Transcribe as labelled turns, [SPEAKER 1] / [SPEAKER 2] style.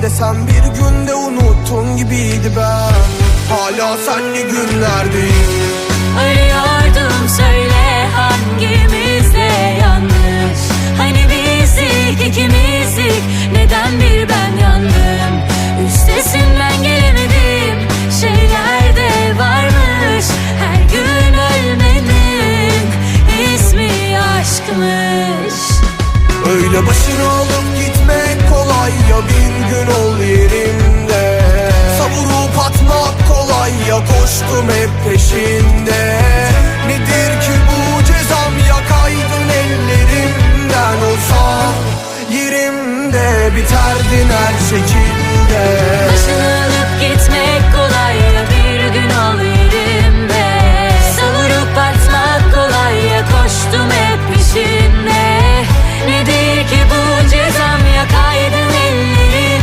[SPEAKER 1] gibiydi Sen bir günde unuttun gibiydi ben. Hala senli günlerdeyim.
[SPEAKER 2] Arıyordum söyle hangimizde yanlış? Hani bizdik ikimizdik Neden bir ben yandım? Üstesinden gelemedim Şeyler de varmış. Her gün ölmenin ismi aşkmış.
[SPEAKER 1] Öyle başına olup git Koştum hep peşinde. Nedir ki bu cezam? Yakaydın ellerimden. Uzak Yerimde biterdin her şekil.